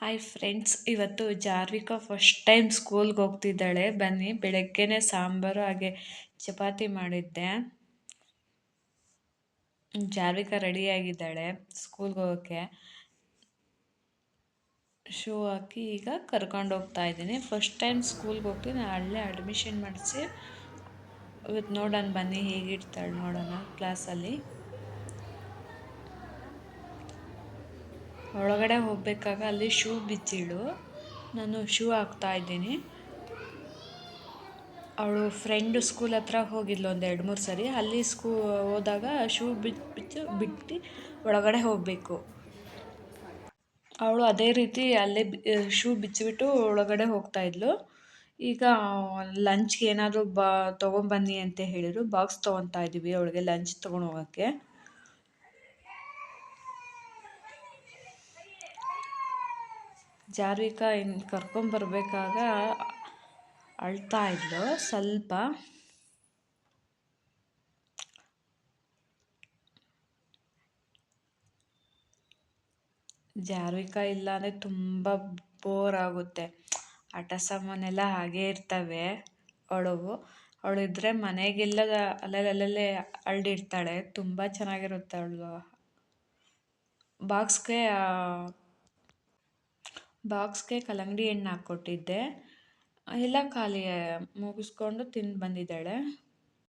Hi friends ಇವತ್ತು ಜಾರ್ವಿಕಾ first time ಸ್ಕೂಲ್ಗೆ ಹೋಗ್ತಿದ್ದಾಳೆ. ಬನ್ನಿ, ಬೆಳಗ್ಗೆನೆ ಸಾಂಬಾರು ಹಾಗೆ ಚಪಾತಿ ಮಾಡಿದ್ದೆ. ಜಾರ್ವಿಕಾ ರೆಡಿಯಾಗಿದ್ದಾಳೆ ಸ್ಕೂಲ್ಗೆ ಹೋಗೋಕ್ಕೆ ಶೂ ಹಾಕಿ ಈಗ ಕರ್ಕೊಂಡು ಹೋಗ್ತಾ ಇದ್ದೀನಿ. ಫಸ್ಟ್ ಟೈಮ್ ಸ್ಕೂಲ್ಗೆ ಹೋಗ್ತೀನಿ ಅಲ್ಲೇ ಅಡ್ಮಿಷನ್ ಮಾಡಿಸಿ. ಇವತ್ತು ನೋಡೋಣ ಬನ್ನಿ, ಹೇಗಿರ್ತಾಳೆ ನೋಡೋಣ ಕ್ಲಾಸಲ್ಲಿ ಒಳಗಡೆ ಹೋಗಬೇಕಾಗ ಅಲ್ಲಿ ಶೂ ಬಿಚ್ಚಿಳು. ನಾನು ಶೂ ಹಾಕ್ತಾ ಇದ್ದೀನಿ. ಅವಳು ಫ್ರೆಂಡು ಸ್ಕೂಲ್ ಹತ್ರ ಹೋಗಿದ್ಲು ಒಂದು ಎರಡು ಮೂರು ಸರಿ. ಅಲ್ಲಿ ಸ್ಕೂ ಹೋದಾಗ ಶೂ ಬಿಚ್ಚು ಬಿಚ್ಚು ಬಿಟ್ಟು ಒಳಗಡೆ ಹೋಗಬೇಕು. ಅವಳು ಅದೇ ರೀತಿ ಅಲ್ಲೇ ಶೂ ಬಿಚ್ಚಿಬಿಟ್ಟು ಒಳಗಡೆ ಹೋಗ್ತಾ ಇದ್ಲು. ಈಗ ಲಂಚ್ಗೆ ಏನಾದರೂ ಬಾ ತೊಗೊಂಬನ್ನಿ ಅಂತ ಹೇಳಿದರು. ಬಾಕ್ಸ್ ತೊಗೊತಾ ಇದ್ದೀವಿ ಅವಳಿಗೆ ಲಂಚ್ ತೊಗೊಂಡು ಹೋಗೋಕ್ಕೆ. ಜಾರ್ವಿಕಾ ಇನ್ನು ಕರ್ಕೊಂಬರ್ಬೇಕಾಗ ಅಳ್ತಾ ಇದ್ಲು ಸ್ವಲ್ಪ. ಜಾರ್ವಿಕಾ ಇಲ್ಲ ಅಂದರೆ ತುಂಬ ಬೋರ್ ಆಗುತ್ತೆ. ಆಟ ಸಾಮಾನೆಲ್ಲ ಹಾಗೇ ಇರ್ತವೆ ಅವಳು. ಅವಳಿದ್ರೆ ಮನೆಗೆಲ್ಲ ಅಲ್ಲಲ್ಲಿ ಅಲ್ಲಲ್ಲೇ ಅಳ್ಳಿರ್ತಾಳೆ ತುಂಬ ಚೆನ್ನಾಗಿರುತ್ತೆ ಅವಳು. ಬಾಕ್ಸ್ಗೆ ಬಾಕ್ಸ್ಗೆ ಕಲ್ಲಂಗಡಿ ಹಣ್ಣು ಹಾಕ್ಕೊಟ್ಟಿದ್ದೆ. ಎಲ್ಲ ಖಾಲಿ ಮುಗಿಸ್ಕೊಂಡು ತಿಂದು ಬಂದಿದ್ದಾಳೆ.